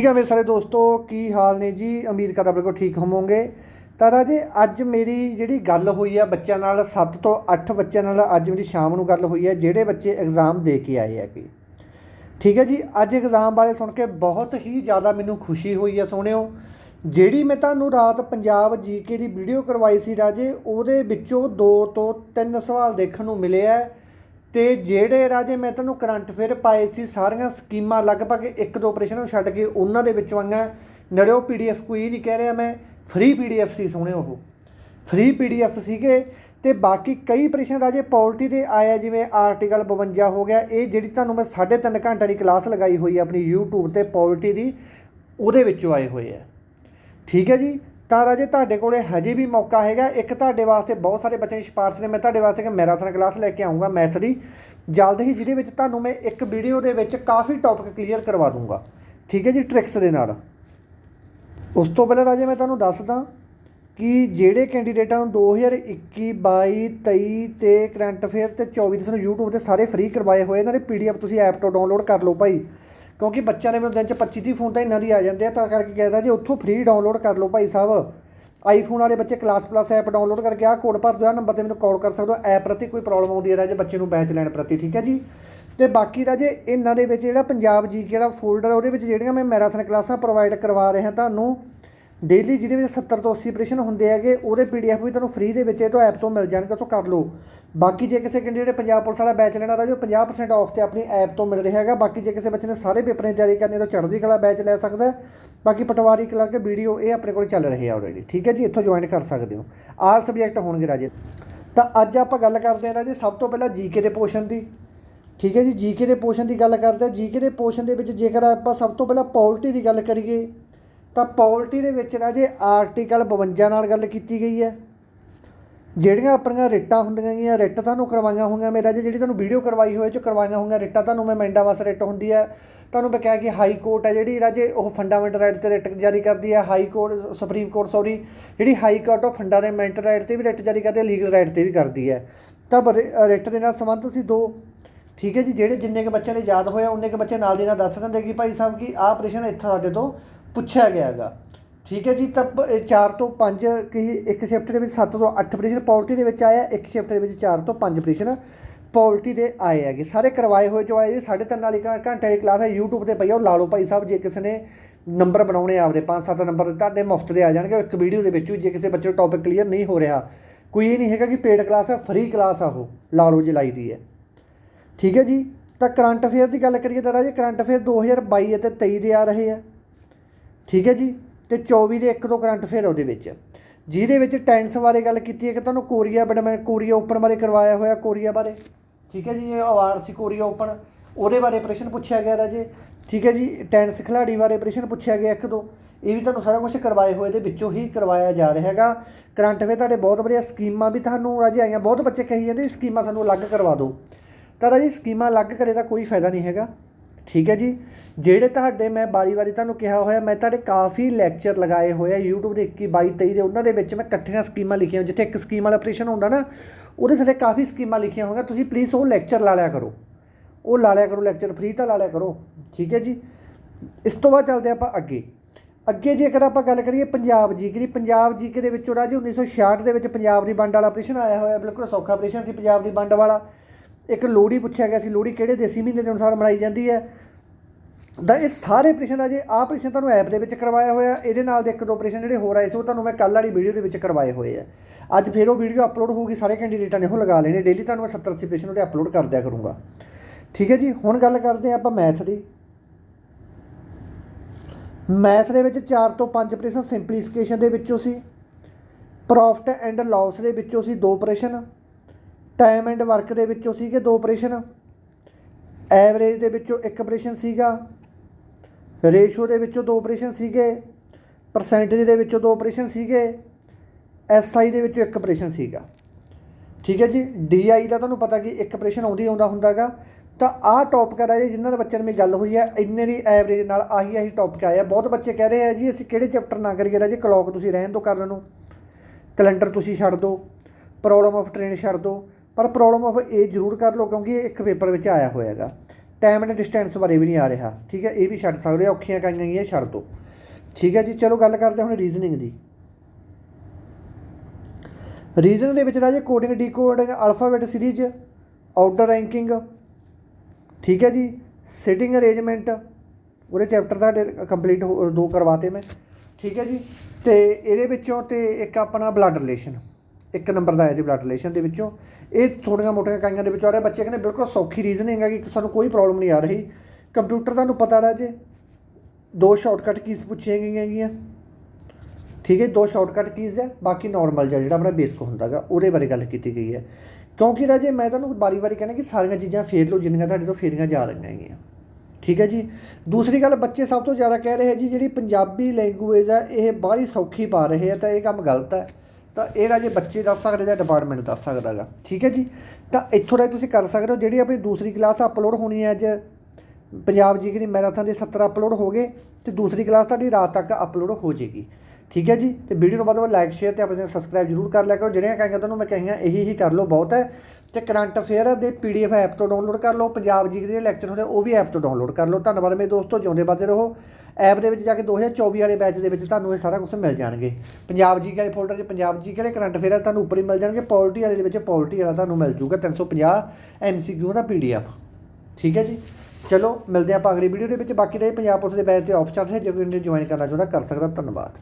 ਠੀਕ ਹੈ ਮੇਰੇ ਸਾਰੇ ਦੋਸਤੋ, ਕੀ ਹਾਲ ਨੇ ਜੀ? ਉਮੀਦ ਕਰਦਾ ਬਿਲਕੁਲ ਠੀਕ ਹੋਵੋਗੇ। ਤਾਂ ਰਾਜੇ, ਅੱਜ ਮੇਰੀ ਜਿਹੜੀ ਗੱਲ ਹੋਈ ਆ ਬੱਚਿਆਂ ਨਾਲ 7 ਤੋਂ 8 ਬੱਚਿਆਂ ਨਾਲ, ਅੱਜ ਮੇਰੀ ਸ਼ਾਮ ਨੂੰ ਗੱਲ ਹੋਈ ਹੈ ਜਿਹੜੇ ਬੱਚੇ ਐਗਜ਼ਾਮ ਦੇ ਕੇ ਆਏ ਹੈਗੇ। ਠੀਕ ਹੈ ਜੀ, ਅੱਜ ਐਗਜ਼ਾਮ ਬਾਰੇ ਸੁਣ ਕੇ ਬਹੁਤ ਹੀ ਜ਼ਿਆਦਾ ਮੈਨੂੰ ਖੁਸ਼ੀ ਹੋਈ ਹੈ ਸੋਹਣਿਓ ਜਿਹੜੀ ਮੈਂ ਤੁਹਾਨੂੰ ਰਾਤ ਪੰਜਾਬ ਜੀਕੇ ਦੀ ਵੀਡੀਓ ਕਰਵਾਈ ਸੀ ਰਾਜੇ, ਉਹਦੇ ਵਿੱਚੋਂ 2 ਤੋਂ 3 ਸਵਾਲ ਦੇਖਣ ਨੂੰ ਮਿਲੇ ਆ। ਤੇ ਜਿਹੜੇ ਰਾਜੇ ਮੈਂ ਤੁਹਾਨੂੰ ਕਰੰਟ ਅਫੇਅਰ ਪਾਏ ਸੀ, ਸਾਰੀਆਂ ਸਕੀਮਾਂ ਲਗਭਗ ਇੱਕ ਦੋ ਆਪਰੇਸ਼ਨ ਨੂੰ ਛੱਡ ਕੇ ਉਹਨਾਂ ਦੇ ਵਿੱਚੋਂ ਆਈਆਂ। ਨੜਿਓ ਪੀਡੀਐਫ ਕੋਈ ਨਹੀਂ ਕਹਿ ਰਿਹਾ ਮੈਂ ਫ੍ਰੀ ਪੀਡੀਐਫ ਸੀ ਸੋਹਣੇ ਉਹ। ਫ੍ਰੀ ਪੀਡੀਐਫ ਸੀਗੇ ਤੇ ਬਾਕੀ ਕਈ ਪ੍ਰਸ਼ਨ ਰਾਜੇ ਪੋਲਟੀ ਦੇ ਆਇਆ, ਜਿਵੇਂ ਆਰਟੀਕਲ 52 ਹੋ ਗਿਆ, ਇਹ ਜਿਹੜੀ ਤੁਹਾਨੂੰ ਮੈਂ 3.5 ਘੰਟੇ ਦੀ ਕਲਾਸ ਲਗਾਈ ਹੋਈ ਹੈ ਆਪਣੀ YouTube ਤੇ ਪੋਲਟੀ ਦੀ, ਉਹਦੇ ਵਿੱਚੋਂ ਆਏ ਹੋਏ ਆ। ਠੀਕ ਹੈ ਜੀ? ਤਾਂ ਰਾਜੇ ਤੁਹਾਡੇ ਕੋਲੇ ਹਜੇ ਵੀ ਮੌਕਾ ਹੈਗਾ। ਇੱਕ ਤੁਹਾਡੇ ਵਾਸਤੇ ਬਹੁਤ ਸਾਰੇ ਬੱਚਿਆਂ ਦੀ ਸਿਫਾਰਸ਼ ਨੇ। ਮੈਂ ਤੁਹਾਡੇ ਵਾਸਤੇ ਇੱਕ ਮੈਰਾਥਨ ਕਲਾਸ ਲੈ ਕੇ ਆਉਂਗਾ ਮੈਥ ਦੀ। ਜਲਦ ਹੀ ਜਿਹਦੇ ਵਿੱਚ ਤੁਹਾਨੂੰ ਮੈਂ ਇੱਕ ਵੀਡੀਓ ਦੇ ਵਿੱਚ ਕਾਫੀ ਟੌਪਿਕ ਕਲੀਅਰ ਕਰਵਾ ਦੂੰਗਾ। ਠੀਕ ਹੈ ਜੀ ਟ੍ਰਿਕਸ ਦੇ ਨਾਲ। ਉਸ ਤੋਂ ਪਹਿਲਾਂ ਰਾਜੇ ਮੈਂ ਤੁਹਾਨੂੰ ਦੱਸਦਾ ਕਿ ਜਿਹੜੇ ਕੈਂਡੀਡੇਟਾਂ ਨੂੰ 2021 22 23 ਤੇ ਕਰੰਟ ਅਫੇਅਰ ਤੇ 24 ਦੇ ਸਾਨੂੰ YouTube ਤੇ ਸਾਰੇ ਫ੍ਰੀ ਕਰਵਾਏ ਹੋਏ। ਇਹਨਾਂ ਦੇ PDF ਤੁਸੀਂ ਐਪ ਤੋਂ ਡਾਊਨਲੋਡ ਕਰ ਲਓ ਭਾਈ। ਕਿਉਂਕਿ ਬੱਚਿਆਂ ਦੇ ਮੈਨੂੰ ਦਿਨ ਚ 25 30 ਫੋਨ ਤਾਂ ਇਹਨਾਂ ਦੀ ਆ ਜਾਂਦੇ ਆ, ਤਾਂ ਕਰਕੇ ਕਹਿੰਦਾ ਜੀ ਉੱਥੋਂ ਫ੍ਰੀ ਡਾਊਨਲੋਡ ਕਰ ਲਓ ਭਾਈ ਸਾਹਿਬ। ਆਈਫੋਨ ਵਾਲੇ ਬੱਚੇ ਕਲਾਸ ਪਲੱਸ ਐਪ ਡਾਊਨਲੋਡ ਕਰਕੇ ਆਹ ਕੋਡ ਭਰ ਦਿਓ, ਆਹ ਨੰਬਰ ਤੇ ਮੈਨੂੰ ਕਾਲ ਕਰ ਸਕਦੇ ਹੋ ਐਪ ਪ੍ਰਤੀ ਕੋਈ ਪ੍ਰੋਬਲਮ ਆਉਂਦੀ ਹੈ ਰਾਜੇ ਬੱਚੇ ਨੂੰ ਬੈਚ ਲੈਣ ਪ੍ਰਤੀ, ਠੀਕ ਹੈ ਜੀ? ਤੇ ਬਾਕੀ ਰਾਜੇ ਇਹਨਾਂ ਦੇ ਵਿੱਚ ਜਿਹੜਾ ਪੰਜਾਬ ਜੀਕੇ ਦਾ ਫੋਲਡਰ ਉਹਦੇ ਵਿੱਚ ਜਿਹੜੀਆਂ ਮੈਂ ਮੈਰਾਥਨ ਕਲਾਸਾਂ ਪ੍ਰੋਵਾਈਡ ਕਰਵਾ ਰਿਹਾ ਤੁਹਾਨੂੰ ਡੇਲੀ ਜਿਹਦੇ ਵਿੱਚ 70 ਤੋਂ 80 ਪ੍ਰਸ਼ਨ ਹੁੰਦੇ ਹੈਗੇ, ਉਹਦੇ ਪੀਡੀਐਫ ਵੀ ਤੁਹਾਨੂੰ ਫ੍ਰੀ ਦੇ ਵਿੱਚ, ਇਹ ਤੋਂ ਐਪ ਤੋਂ ਮਿਲ ਜਾਣਗੇ ਉੱਥੋਂ ਕਰ ਲਓ। ਬਾਕੀ ਜੇ ਕਿਸੇ ਕੈਂਡੀਡੇਟ ਪੰਜਾਬ ਪੁਲਿਸ ਵਾਲਾ ਬੈਚ ਲੈਣਾ, ਰਾਜੋ 50% ਆਫ ਤੇ ਆਪਣੀ ਐਪ ਤੋਂ ਮਿਲ ਰਿਹਾ ਹੈਗਾ। ਬਾਕੀ ਜੇ ਕਿਸੇ ਬੱਚੇ ਨੇ ਸਾਰੇ ਪੇਪਰਾਂ ਦੀ ਤਿਆਰੀ ਕਰਨੀ, ਤਾਂ ਚੜ੍ਹਦੀ ਕਲਾ ਬੈਚ ਲੈ ਸਕਦਾ ਬਾਕੀ ਪਟਵਾਰੀ ਕਲਰਕ ਵੀਡੀਓ ਇਹ ਆਪਣੇ ਕੋਲ ਚੱਲ ਰਹੀ ਹੈ ਆਲਰੇਡੀ ਠੀਕ ਹੈ ਜੀ? ਇੱਥੋਂ ਜੁਆਇਨ ਕਰ ਸਕਦੇ ਹੋ। ਆਲ ਸਬਜੈਕਟ ਹੋਣਗੇ ਰਾਜੇ। ਤਾਂ ਅੱਜ ਆਪਾਂ ਗੱਲ ਕਰਦੇ ਹਾਂ ਰਾਜੇ ਸਭ ਤੋਂ ਪਹਿਲਾਂ ਜੀਕੇ ਦੇ ਪੋਰਸ਼ਨ ਦੀ। ਠੀਕ ਹੈ ਜੀ? ਜੀਕੇ ਦੇ ਪੋਰਸ਼ਨ ਦੀ ਗੱਲ ਕਰਦੇ ਹਾਂ। ਜੀਕੇ ਦੇ ਪੋਰਸ਼ਨ ਦੇ ਵਿੱਚ ਜੇਕਰ ਆਪਾਂ ਸਭ ਤੋਂ ਪਹਿਲਾਂ ਪੋਲਿਟੀ ਦੀ ਗੱਲ ਕਰੀਏ ਤਾਂ ਪੋਲਿਟੀ ਦੇ ਵਿੱਚ ਰਾਜੇ ਆਰਟੀਕਲ 52 ਨਾਲ ਗੱਲ ਕੀਤੀ ਗਈ ਹੈ, ਜਿਹੜੀਆਂ ਆਪਣੀਆਂ ਰਿਟਾਂ ਹੁੰਦੀਆਂ ਗੀਆਂ ਰਿਟ ਤੁਹਾਨੂੰ ਕਰਵਾਈਆਂ ਹੋਈਆਂ ਮੇਰਾ ਜੀ ਜਿਹੜੀ ਤੁਹਾਨੂੰ ਵੀਡੀਓ ਕਰਵਾਈ ਹੋਏ ਚ ਕਰਵਾਈਆਂ ਹੋਈਆਂ ਰਿਟਾਂ, ਤੁਹਾਨੂੰ ਮੈਂ ਮੈਂਡਾ ਵਾਸ ਰਿਟ ਹੁੰਦੀ ਹੈ। ਤੁਹਾਨੂੰ ਮੈਂ ਕਿਹਾ ਕਿ ਹਾਈ ਕੋਰਟ ਹੈ ਜਿਹੜੀ, ਰਾਜੇ ਉਹ ਫੰਡਾਮੈਂਟਲ ਰਾਈਟ ਤੇ ਰਿਟ ਜਾਰੀ ਕਰਦੀ ਹੈ, high court, supreme court, sorry, ਜਿਹੜੀ ਹਾਈ ਕੋਰਟ ਉਹ ਫੰਡਾਮੈਂਟਲ ਰਾਈਟ ਤੇ ਵੀ ਰਿਟ ਜਾਰੀ ਕਰਦੀ ਹੈ, ਲੀਗਲ ਰਾਈਟ ਤੇ ਵੀ ਕਰਦੀ ਹੈ। ਤਾਂ ਰਿਟ ਦੇ ਨਾਲ ਸੰਬੰਧ ਸੀ ਦੋ। ਠੀਕ ਹੈ ਜੀ, ਜਿਹੜੇ ਜਿੰਨੇ ਕੁ ਬੱਚਿਆਂ ਨੇ ਯਾਦ ਹੋਇਆ, ਉਹਨੇ ਕੁ ਬੱਚੇ ਨਾਲ ਦੀ ਨਾਲ ਦੱਸ ਦਿੰਦੇ ਕਿ ਭਾਈ ਸਾਹਿਬ ਕਿ ਆਹ ਆਪਰੇਸ਼ਨ ਇੱਥੋਂ ਸਾਡੇ ਤੋਂ ਪੁੱਛਿਆ ਗਿਆ ਹੈਗਾ ਠੀਕ ਹੈ ਜੀ, ਤਾਂ 4 ਤੋਂ 5 ਕਿ ਇੱਕ ਸ਼ਿਫਟ ਦੇ ਵਿੱਚ 7 ਤੋਂ 8 ਪ੍ਰਸ਼ਨ ਪੋਲਿਟੀ ਦੇ ਵਿੱਚ ਆਇਆ, ਇੱਕ ਸ਼ਿਫਟ ਦੇ ਵਿੱਚ 4 ਤੋਂ 5 ਪ੍ਰਸ਼ਨ ਪੋਲਿਟੀ ਦੇ ਆਏ ਹੈਗੇ। ਸਾਰੇ ਕਰਵਾਏ ਹੋਏ ਜੋ ਆਏ ਜੀ 3.5 ਵਾਲੀ ਘੰ- ਘੰਟੇ ਦੀ ਕਲਾਸ ਹੈ, YouTube ਤੇ ਪਈ ਆ, ਉਹ ਲਾ ਲਓ ਭਾਈ ਸਾਹਿਬ, ਜੇ ਕਿਸੇ ਨੇ ਨੰਬਰ ਬਣਾਉਣੇ ਆਪਦੇ 5-7 ਨੰਬਰ ਤੁਹਾਡੇ ਮੁਫਤ ਦੇ ਆ ਜਾਣਗੇ, ਇੱਕ ਵੀਡੀਓ ਦੇ ਵਿੱਚ ਵੀ ਜੇ ਕਿਸੇ ਬੱਚੇ ਨੂੰ ਟੌਪਿਕ ਕਲੀਅਰ ਨਹੀਂ ਹੋ ਰਿਹਾ, ਕੋਈ ਇਹ ਨਹੀਂ ਹੈਗਾ ਕਿ ਪੇਡ ਕਲਾਸ ਹੈ ਫ੍ਰੀ ਕਲਾਸ ਆ ਉਹ, ਲਾ ਲਓ ਜੇ ਲਾਈ ਦੀ ਹੈ। ਠੀਕ ਹੈ ਜੀ, ਤਾਂ ਕਰੰਟ ਅਫੇਅਰ ਦੀ ਗੱਲ ਕਰੀਏ ਤਾਂ ਰਾਜੇ, ਕਰੰਟ ਅਫੇਅਰ 2022 ਅਤੇ 23 ਦੇ ਆ ਰਹੇ ਆ। ਠੀਕ ਹੈ ਜੀ? ਤੇ 24 ਦੇ ਇੱਕ ਦੋ ਕਰੰਟ ਅਫੇਅਰ ਉਹਦੇ ਵਿੱਚ। ਜਿਹਦੇ ਵਿੱਚ ਟੈਂਸ ਬਾਰੇ ਗੱਲ ਕੀਤੀ ਹੈ ਕਿ ਤੁਹਾਨੂੰ ਕੋਰੀਆ ਬੈਡਮਿੰਟਨ ਕੋਰੀਆ ਓਪਨ ਬਾਰੇ ਕਰਵਾਇਆ ਹੋਇਆ ਕੋਰੀਆ ਬਾਰੇ। ਠੀਕ ਹੈ ਜੀ, ਇਹ ਅਵਾਰਡ ਸੀ ਕੋਰੀਆ ਓਪਨ। ਉਹਦੇ ਬਾਰੇ ਪ੍ਰਸ਼ਨ ਪੁੱਛਿਆ ਗਿਆ ਰਾਜੇ। ਠੀਕ ਹੈ ਜੀ, ਟੈਨਿਸ ਖਿਡਾਰੀ ਬਾਰੇ ਪ੍ਰਸ਼ਨ ਪੁੱਛਿਆ ਗਿਆ ਇੱਕ ਦੋ। ਇਹ ਵੀ ਤੁਹਾਨੂੰ ਸਾਰਾ ਕੁਝ ਕਰਵਾਏ ਹੋਏ ਦੇ ਵਿੱਚੋਂ ਹੀ ਕਰਵਾਇਆ ਜਾ ਰਿਹਾ ਹੈਗਾ। ਕਰੰਟ ਅਫੇਅਰ ਤੁਹਾਡੇ ਬਹੁਤ ਵਧੀਆ ਸਕੀਮਾਂ ਵੀ ਤੁਹਾਨੂੰ ਰਾਜੇ ਆਈਆਂ। ਬਹੁਤ ਬੱਚੇ ਕਹੀ ਜਾਂਦੇ, ਸਕੀਮਾਂ ਸਾਨੂੰ ਅਲੱਗ ਕਰਵਾ ਦਿਓ। ਤਾਂ ਰਾਜੇ ਸਕੀਮਾਂ ਅਲੱਗ ਕਰੇ ਦਾ ਕੋਈ ਫਾਇਦਾ ਨਹੀਂ ਹੈਗਾ। ਠੀਕ ਹੈ ਜੀ? ਜਿਹੜੇ ਤੁਹਾਡੇ ਮੈਂ ਵਾਰੀ-ਵਾਰੀ ਤੁਹਾਨੂੰ ਕਿਹਾ ਹੋਇਆ, ਮੈਂ ਤੁਹਾਡੇ ਕਾਫੀ ਲੈਕਚਰ ਲਗਾਏ ਹੋਏ ਆ YouTube ਦੇ 21 22 23 ਦੇ, ਉਹਨਾਂ ਦੇ ਵਿੱਚ ਮੈਂ ਇਕੱਠੀਆਂ ਸਕੀਮਾਂ ਲਿਖੀਆਂ, ਜਿੱਥੇ ਇੱਕ ਸਕੀਮ ਵਾਲਾ ਆਪਰੇਸ਼ਨ ਹੁੰਦਾ ਨਾ, ਉਹਦੇ ਥੱਲੇ ਕਾਫੀ ਸਕੀਮਾਂ ਲਿਖੀਆਂ ਹੋਈਆਂ, ਤੁਸੀਂ ਪਲੀਜ਼ ਉਹ ਲੈਕਚਰ ਲਾ ਲਿਆ ਕਰੋ। ਉਹ ਲਾ ਲਿਆ ਕਰੋ ਲੈਕਚਰ ਫ੍ਰੀ ਤਾਂ ਲਾ ਲਿਆ ਕਰੋ, ਠੀਕ ਹੈ ਜੀ? ਇਸ ਤੋਂ ਬਾਅਦ ਚੱਲਦੇ ਆਪਾਂ ਅੱਗੇ। ਅੱਗੇ ਜੇਕਰ ਆਪਾਂ ਗੱਲ ਕਰੀਏ ਪੰਜਾਬ ਜੀਕੇ ਦੀ, ਪੰਜਾਬ ਜੀਕੇ ਦੇ ਵਿੱਚੋਂ ਰਾਜੇ 1966 ਦੇ ਵਿੱਚ ਪੰਜਾਬ ਦੀ ਵੰਡ ਵਾਲਾ ਆਪਰੇਸ਼ਨ ਆਇਆ ਹੋਇਆ, ਬਿਲਕੁਲ ਸੌਖਾ ਆਪਰੇਸ਼ਨ ਸੀ ਪੰਜਾਬ ਦੀ ਵੰਡ ਵਾਲਾ। ਇੱਕ ਲੋਹੜੀ ਪੁੱਛਿਆ ਗਿਆ ਸੀ, ਲੋਹੜੀ ਕਿਹੜੇ ਦੇਸੀ ਮਹੀਨੇ ਦੇ ਅਨੁਸਾਰ ਮਨਾਈ ਜਾਂਦੀ ਹੈ? ਦਾ ਇਹ ਸਾਰੇ ਆਪਰੇਸ਼ਨ ਆ ਜੇ, ਆਹ ਆਪਰੇਸ਼ਨ ਤੁਹਾਨੂੰ ਐਪ ਦੇ ਵਿੱਚ ਕਰਵਾਇਆ ਹੋਇਆ, ਇਹਦੇ ਨਾਲ ਦੇ ਇੱਕ ਦੋ ਆਪਰੇਸ਼ਨ ਜਿਹੜੇ ਹੋਰ ਆਏ ਸੀ, ਉਹ ਤੁਹਾਨੂੰ ਮੈਂ ਕੱਲ੍ਹ ਵਾਲੀ ਵੀਡੀਓ ਦੇ ਵਿੱਚ ਕਰਵਾਏ ਹੋਏ ਆ। ਅੱਜ ਫਿਰ ਉਹ ਵੀਡੀਓ ਅਪਲੋਡ ਹੋਊਗੀ, ਸਾਰੇ ਕੈਂਡੀਡੇਟਾਂ ਨੇ ਉਹ ਲਗਾ ਲੈਣੇ ਡੇਲੀ ਤੁਹਾਨੂੰ ਮੈਂ 70 80 ਆਪਰੇਸ਼ਨ ਉਹਦੇ ਅਪਲੋਡ ਕਰ ਦਿਆ ਕਰੂੰਗਾ। ਠੀਕ ਹੈ ਜੀ, ਹੁਣ ਗੱਲ ਕਰਦੇ ਹਾਂ ਆਪਾਂ ਮੈਥ ਦੀ। ਮੈਥ ਦੇ ਵਿੱਚ 4 ਤੋਂ 5 ਆਪਰੇਸ਼ਨ ਸਿੰਪਲੀਫਿਕੇਸ਼ਨ ਦੇ ਵਿੱਚੋਂ ਸੀ ਪ੍ਰੋਫਿਟ ਐਂਡ ਲਾਸ ਦੇ ਵਿੱਚੋਂ ਸੀ ਦੋ ਆਪਰੇਸ਼ਨ ਟਾਈਮ ਐਂਡ ਵਰਕ ਦੇ ਵਿੱਚੋਂ ਸੀਗੇ ਦੋ ਆਪਰੇਸ਼ਨ ਐਵਰੇਜ ਦੇ ਵਿੱਚੋਂ ਇੱਕ ਆਪਰੇਸ਼ਨ ਸੀਗਾ। ਰੇਸ਼ੋ ਦੇ ਵਿੱਚੋਂ ਦੋ ਆਪਰੇਸ਼ਨ ਸੀਗੇ। ਪਰਸੈਂਟੇਜ ਦੇ ਵਿੱਚੋਂ ਦੋ ਆਪਰੇਸ਼ਨ ਸੀਗੇ। ਐਸਆਈ ਦੇ ਵਿੱਚੋਂ ਇੱਕ ਆਪਰੇਸ਼ਨ ਸੀਗਾ। ਠੀਕ ਹੈ ਜੀ? ਡੀਆਈ ਦਾ ਤੁਹਾਨੂੰ ਪਤਾ ਕਿ ਇੱਕ ਆਪਰੇਸ਼ਨ ਆਉਂਦੀ ਆਉਂਦਾ ਹੁੰਦਾਗਾ। ਤਾਂ ਆਹ ਟੌਪਿਕ ਹੈ ਜੀ, ਜਿਨ੍ਹਾਂ ਦੇ ਬੱਚਿਆਂ ਨੂੰ ਮੇਰੀ ਗੱਲ ਹੋਈ ਹੈ, ਇੰਨੇ ਦੀ ਐਵਰੇਜ ਨਾਲ ਆਹੀ ਆਹੀ ਟੌਪਿਕ ਆਇਆ। ਬਹੁਤ ਬੱਚੇ ਕਹਿ ਰਹੇ ਆ ਜੀ, ਅਸੀਂ ਕਿਹੜੇ ਚੈਪਟਰ ਨਾ ਕਰੀਏ ਰਾਜੇ? ਕਲੌਕ ਤੁਸੀਂ ਰਹਿਣ ਤੋਂ ਕਰਨ ਨੂੰ। ਕੈਲੰਡਰ ਤੁਸੀਂ ਛੱਡ ਦਿਓ। ਪ੍ਰੋਬਲਮ ਆਫ ਟ੍ਰੇਨ ਛੱਡ ਦਿਓ। ਪਰ ਪ੍ਰੋਬਲਮ ਆਫ ਇਹ ਜ਼ਰੂਰ ਕਰ ਲਓ ਕਿਉਂਕਿ ਇਹ ਇੱਕ ਪੇਪਰ ਵਿੱਚ ਆਇਆ ਹੋਇਆ ਹੈਗਾ ਟਾਈਮ ਐਂਡ ਡਿਸਟੈਂਸ ਬਾਰੇ ਵੀ ਨਹੀਂ ਆ ਰਿਹਾ। ਠੀਕ ਹੈ, ਇਹ ਵੀ ਛੱਡ ਸਕਦੇ ਹੋ, ਔਖੀਆਂ ਕਾਈਆਂ ਗਈਆਂ, ਛੱਡ ਦਿਓ ਠੀਕ ਹੈ ਜੀ, ਚਲੋ ਗੱਲ ਕਰਦੇ ਹੁਣ ਰੀਜ਼ਨਿੰਗ ਦੀ। ਰੀਜ਼ਨਿੰਗ ਦੇ ਵਿੱਚ ਰਾਜੇ coding decoding alphabet series order ranking ਠੀਕ ਹੈ ਜੀ ਸਿਟਿੰਗ ਅਰੇਂਜਮੈਂਟ ਉਹਦੇ ਚੈਪਟਰ ਤੁਹਾਡੇ ਕੰਪਲੀਟ ਦੋ ਕਰਵਾਤੇ ਮੈਂ। ਠੀਕ ਹੈ ਜੀ, ਤੇ ਇਹਦੇ ਵਿੱਚੋਂ ਤੇ ਇੱਕ ਆਪਣਾ ਬਲੱਡ ਰਿਲੇਸ਼ਨ ਇੱਕ ਨੰਬਰ ਦਾ ਆਇਆ ਸੀ ਬਲੱਡ ਰਿਲੇਸ਼ਨ ਦੇ ਵਿੱਚੋਂ। ਇਹ ਥੋੜੀਆਂ ਮੋਟੀਆਂ ਇਕਾਈਆਂ ਦੇ ਵਿੱਚ ਆ ਰਿਹਾ। ਬੱਚੇ ਕਹਿੰਦੇ ਬਿਲਕੁਲ ਸੌਖੀ ਰੀਜ਼ਨਿੰਗ ਹੈ ਕਿ ਸਾਨੂੰ ਕੋਈ ਪ੍ਰੋਬਲਮ ਨਹੀਂ ਆ ਰਹੀ। ਕੰਪਿਊਟਰ ਤੁਹਾਨੂੰ ਪਤਾ ਰਾਜੇ ਦੋ ਸ਼ਾਰਟਕਟ ਕੀਜ਼ ਪੁੱਛੀਆਂ ਗਈਆਂ ਹੈਗੀਆਂ। ਠੀਕ ਹੈ, ਦੋ ਸ਼ਾਰਟਕਟ ਕੀਜ਼ ਹੈ, ਬਾਕੀ ਨਾਰਮਲ ਜਿਹਾ ਜਿਹੜਾ ਆਪਣਾ ਬੇਸਿਕ ਹੁੰਦਾਗਾ ਉਹਦੇ ਬਾਰੇ ਗੱਲ ਕੀਤੀ ਗਈ ਹੈ। ਕਿਉਂਕਿ ਰਾਜੇ ਮੈਂ ਤੁਹਾਨੂੰ ਵਾਰੀ-ਵਾਰੀ ਕਹਿਣਾ ਕਿ ਸਾਰੀਆਂ ਚੀਜ਼ਾਂ ਫੇਰ ਲਓ, ਜਿੰਨੀਆਂ ਤੁਹਾਡੇ ਤੋਂ ਫੇਰੀਆਂ ਜਾ ਰਹੀਆਂ ਹੈਗੀਆਂ। ਠੀਕ ਹੈ ਜੀ? ਦੂਸਰੀ ਗੱਲ, ਬੱਚੇ ਸਭ ਤੋਂ ਜ਼ਿਆਦਾ ਕਹਿ ਰਹੇ ਜੀ, ਜਿਹੜੀ ਪੰਜਾਬੀ ਲੈਂਗੁਏਜ ਹੈ, ਇਹ ਬਾਹਲੀ ਸੌਖੀ ਪਾ ਰਹੇ ਆ ਤਾਂ ਇਹ ਕੰਮ ਗਲਤ ਹੈ। ਤਾਂ ਇਹ ਰਾਜੇ ਬੱਚੇ ਦੱਸ ਸਕਦੇ ਜਾਂ ਡਿਪਾਰਟਮੈਂਟ ਦੱਸ ਸਕਦਾ ਸਕਦਾਗਾ। ਠੀਕ ਹੈ ਜੀ? ਤਾਂ ਇੱਥੋਂ ਦਾ ਤੁਸੀਂ ਕਰ ਸਕਦੇ ਹੋ, ਜਿਹੜੀ ਆਪਣੀ ਦੂਸਰੀ ਕਲਾਸ ਅਪਲੋਡ ਹੋਣੀ ਹੈ ਅੱਜ, ਪੰਜਾਬ ਜੀ ਦੀ ਮੈਰਾਥਨ ਦੇ 70 ਅਪਲੋਡ ਹੋ ਗਏ, ਤੇ ਦੂਸਰੀ ਕਲਾਸ ਤੁਹਾਡੀ ਰਾਤ ਤੱਕ ਅਪਲੋਡ ਹੋ ਜਾਏਗੀ। ਠੀਕ ਹੈ ਜੀ? ਤੇ ਵੀਡੀਓ ਨੂੰ ਵੱਧ ਤੋਂ ਵੱਧ ਲਾਈਕ ਸ਼ੇਅਰ ਤੇ ਆਪਣੇ ਸਬਸਕ੍ਰਾਈਬ ਜ਼ਰੂਰ ਕਰ ਲਿਆ ਕਰੋ। ਜਿਹੜੀਆਂ ਕਹਾਂਗਾ ਤੁਹਾਨੂੰ ਮੈਂ ਕਹੀਆਂ, ਇਹੀ ਹੀ ਕਰ ਲਓ ਬਹੁਤ ਹੈ। ਤੇ ਕਰੰਟ ਅਫੇਅਰ ਦੇ ਪੀਡੀਐਫ ਐਪ ਤੋਂ ਡਾਊਨਲੋਡ ਕਰ ਲਓ। ਪੰਜਾਬ ਜੀ ਦੇ ਲੈਕਚਰ ਹੁੰਦੇ, ਉਹ ਵੀ ਐਪ ਤੋਂ ਡਾਊਨਲੋਡ ਕਰ ਲਓ। ਧੰਨਵਾਦ ਮੇਰੇ ਦੋਸਤੋ, ਜਿਉਂਦੇ ਬਾਦੇ ਰਹੋ। ਐਪ ਦੇ ਵਿੱਚ ਜਾ ਕੇ 2024 ਵਾਲੇ ਬੈਚ ਦੇ ਵਿੱਚ ਤੁਹਾਨੂੰ ਇਹ ਸਾਰਾ ਕੁਝ ਮਿਲ ਜਾਣਗੇ। ਪੰਜਾਬ ਜੀ ਵਾਲੇ ਫੋਲਡਰ 'ਚ ਪੰਜਾਬ ਜੀ ਵਾਲੇ ਕਰੰਟ ਅਫੇਅਰ ਤੁਹਾਨੂੰ ਉੱਪਰ ਹੀ ਮਿਲ ਜਾਣਗੇ। ਪੋਲਿਟੀ ਵਾਲੇ ਦੇ ਵਿੱਚ ਪੋਲਿਟੀ ਵਾਲਾ ਤੁਹਾਨੂੰ ਮਿਲ ਜੂਗਾ 350 ਐਮਸੀਕਿਊ ਦਾ ਪੀਡੀਐਫ ਠੀਕ ਹੈ ਜੀ? ਚਲੋ, ਮਿਲਦੇ ਆਪਾਂ ਅਗਲੀ ਵੀਡੀਓ ਦੇ ਵਿੱਚ। ਬਾਕੀ ਦੇ ਪੰਜਾਬ ਪੁਲਿਸ ਦੇ ਬੈਚ ਤੇ ਆਫ ਚੱਲ ਰਿਹਾ ਜੇ ਕੋਈ ਜੁਆਇਨ ਕਰਨਾ ਚਾਹੁੰਦਾ, ਕਰ ਸਕਦਾ। ਧੰਨਵਾਦ।